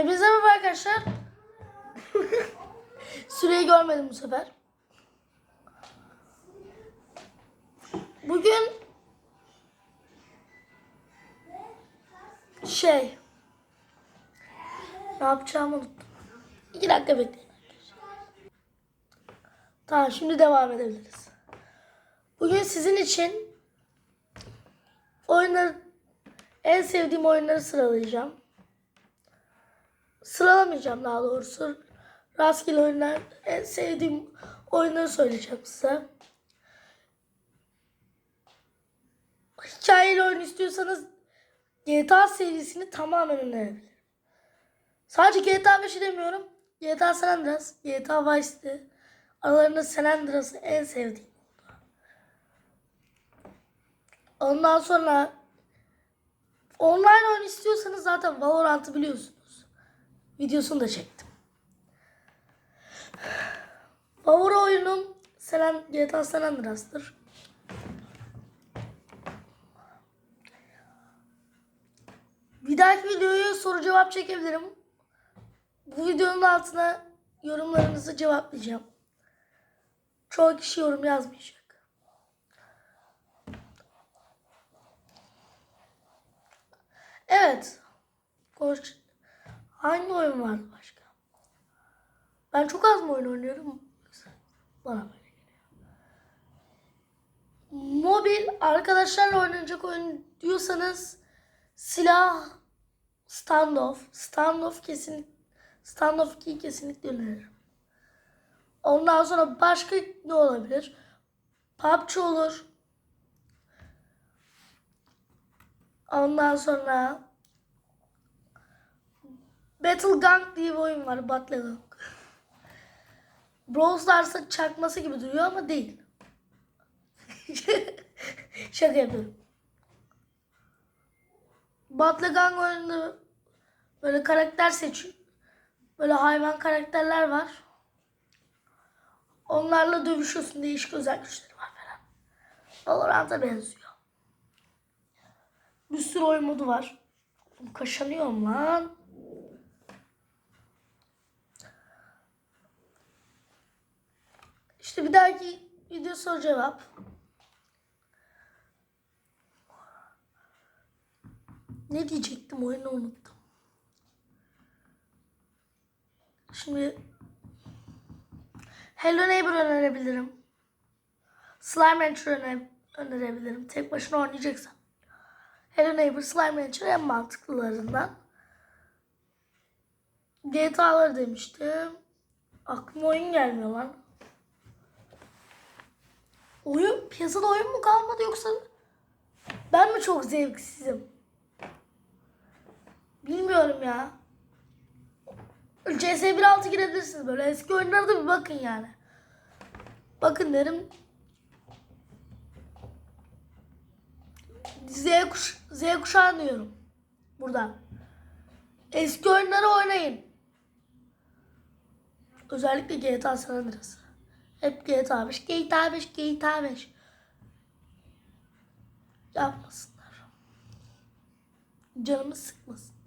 Hepinize merhaba arkadaşlar. Süreyi görmedim bu sefer. Bugün şey ne yapacağımı unuttum. İki dakika bekleyin. Tamam şimdi devam edebiliriz. Bugün sizin için oyunları en sevdiğim oyunları sıralayacağım. Sıralamayacağım daha doğrusu. Rastgele oyunlar, en sevdiğim oyunları söyleyeceğim size. Hikayeli oyun istiyorsanız GTA serisini tamamen önerebilirim. Sadece GTA 5'i demiyorum. GTA San Andreas, GTA Vice City. Aralarında San Andreas'ı en sevdiğim. Ondan sonra online oyun istiyorsanız zaten Valorant'ı biliyorsunuz. Videosunu da çektim. Favori oyunum San, GTA San Andreas'tır. Bir dahaki videoyu soru cevap çekebilirim. Bu videonun altına yorumlarınızı cevaplayacağım. Çoğu kişi yorum yazmayacak. Evet. Konuş. Hangi oyun vardı başka? Ben çok az mı oyun oynuyorum? Bana böyle. Mobil arkadaşlarla oynanacak oyun diyorsanız silah standoff. Standoff kesin standoff 2'yi kesinlikle öneririm. Ondan sonra başka ne olabilir? PUBG olur. Ondan sonra Battlegang diye bir oyun var. Battlegang. Brawl Stars'ın çakması gibi duruyor ama değil. Şaka yapıyorum. Battlegang oyununda böyle karakter seçiyor. Böyle hayvan karakterler var. Onlarla dövüşüyorsun. Değişik özel güçleri var falan. Valorant'a benziyor. Bir sürü oyun modu var. Kaşanıyorum lan. İşte bir dahaki video soru cevap. Ne diyecektim oyunu unuttum. Şimdi Hello Neighbor önerebilirim. Slime Rancher öne- önerebilirim. Tek başına oynayacaksan. Hello Neighbor, Slime Rancher en mantıklılarından. GTA'ları demiştim. Aklıma oyun gelmiyor lan. Oyun, piyasada oyun mu kalmadı yoksa ben mi çok zevksizim? Bilmiyorum ya. CS 1.6 girebilirsiniz böyle eski oyunlara bir bakın yani. Bakın derim. Z, kuş, Z kuşağı diyorum. Buradan. Eski oyunları oynayın. Özellikle GTA San Andreas. Hep GTA 5, GTA 5, GTA 5. Yapmasınlar. Canımı sıkmasınlar.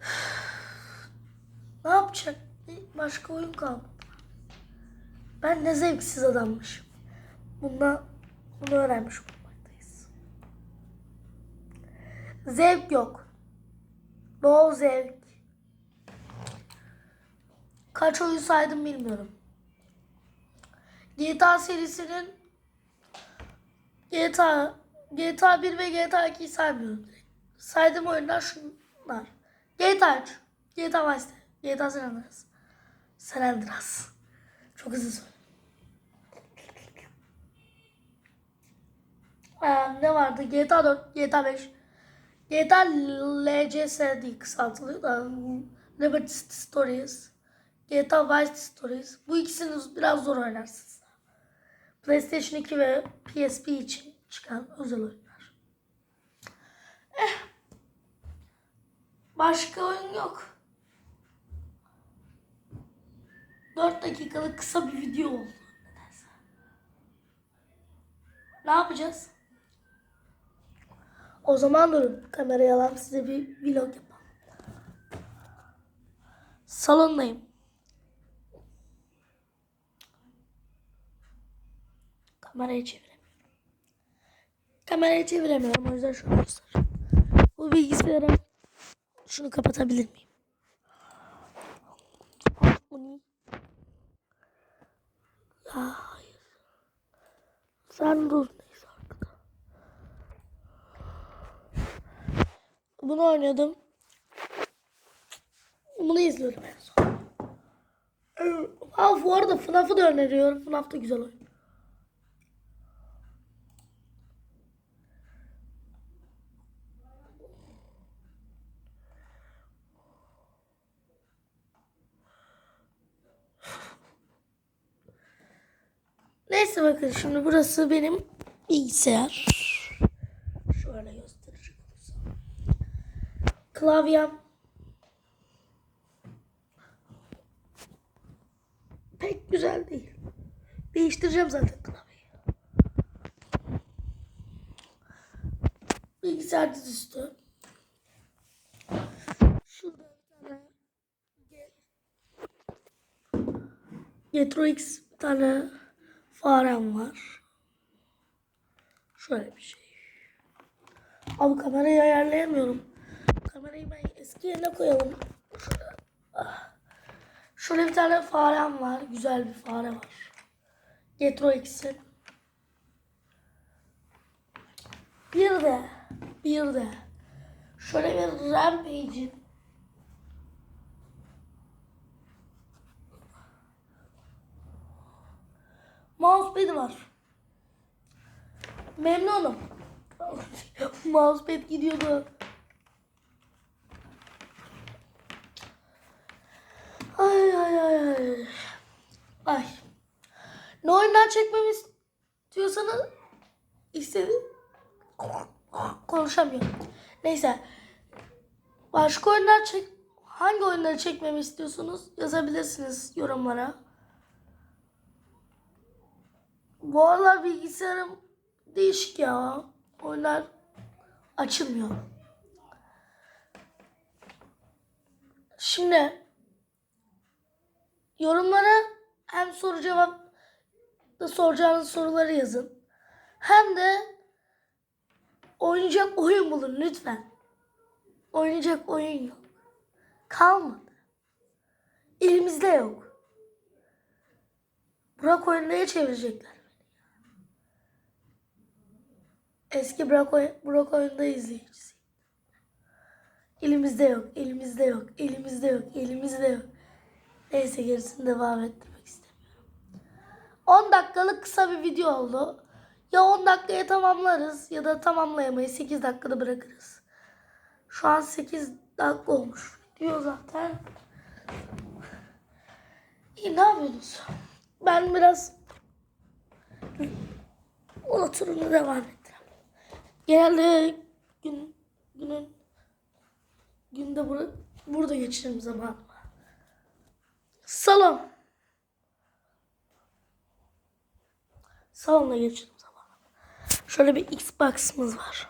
Ne yapacak? Başka oyun kalmadı. Ben ne zevksiz adammışım. Bundan bunu öğrenmiş olmaktayız. Zevk yok. No zevk. Kaç oyun saydım bilmiyorum. GTA serisinin GTA GTA 1 ve GTA 2'yi saymıyorum direkt. Saydığım oyunlar şunlar. GTA 3, GTA Vice GTA San Andreas. San Andreas. Çok hızlı söyledim. Ee, ne vardı? GTA 4, GTA 5, GTA LCS diye kısaltılıyor da Liberty Stories, GTA Vice Stories. Bu ikisini biraz zor oynarsınız. PlayStation 2 ve PSP için çıkan özel oyunlar. Eh. Başka oyun yok. 4 dakikalık kısa bir video oldu. Nedense. Ne yapacağız? O zaman durun. Kamerayı alalım size bir vlog yapalım. Salondayım. Kamerayı çeviremiyorum. Kamerayı çeviremiyorum o yüzden şunu göster. Bu bilgisayarım. Şunu kapatabilir miyim? Bu ne? Ya hayır. Sen dur neyse arkada. Bunu oynadım. Bunu izliyorum en son. Aa, bu arada FNAF'ı da öneriyorum. FNAF da güzel oyun. Neyse bakın şimdi burası benim bilgisayar. Şöyle gösterecek olursam. Klavyem. Pek güzel değil. Değiştireceğim zaten klavyeyi. Bilgisayar dizüstü. Şurada bir tane Getro X bir tane farem var. Şöyle bir şey. Abi kamerayı ayarlayamıyorum. Kamerayı ben eski yerine koyalım. Şöyle. Ah. Bir tane farem var. Güzel bir fare var. Getro X'in. Bir de bir de şöyle bir Rampage'in Mousepad'i var. Memnunum. Mousepad gidiyordu. Ay ay ay ay. Ay. Ne oyunlar çekmemi istiyorsanız istedim. Konuşamıyorum. Neyse. Başka oyunlar çek hangi oyunları çekmemi istiyorsunuz yazabilirsiniz yorumlara. Bu aralar bilgisayarım değişik ya. Oyunlar açılmıyor. Şimdi yorumlara hem soru cevap da soracağınız soruları yazın. Hem de oynayacak oyun bulun lütfen. Oynayacak oyun yok. Kalmadı. Elimizde yok. Burak oyunlara çevirecekler. Eski Burak, oy Burak oyunda izleyicisi. Elimizde yok, elimizde yok, elimizde yok, elimizde yok. Neyse gerisini devam ettirmek istemiyorum. 10 dakikalık kısa bir video oldu. Ya 10 dakikaya tamamlarız ya da tamamlayamayız. 8 dakikada bırakırız. Şu an 8 dakika olmuş. Diyor zaten. İyi ne yapıyorsunuz? Ben biraz oturumda devam ettireyim. Genelde gün günün günde bura, burada geçiririm zaman. Salon. Salonda geçiririm zaman. Şöyle bir Xbox'ımız var.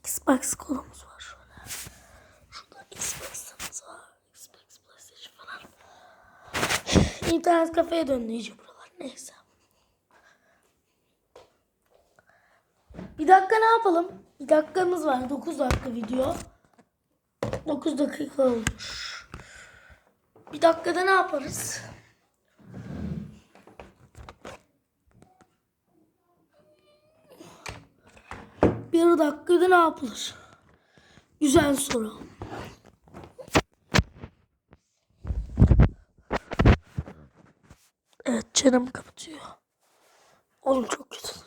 Xbox kolumuz var şöyle. Şurada Xbox'ımız var. Xbox, PlayStation falan. İnternet kafeye döndü iyice buralar. Neyse. Bir dakika ne yapalım? Bir dakikamız var. 9 dakika video. 9 dakika olmuş. Bir dakikada ne yaparız? Bir dakikada ne yapılır? Güzel soru. Evet çenem kapatıyor. Oğlum çok kötü.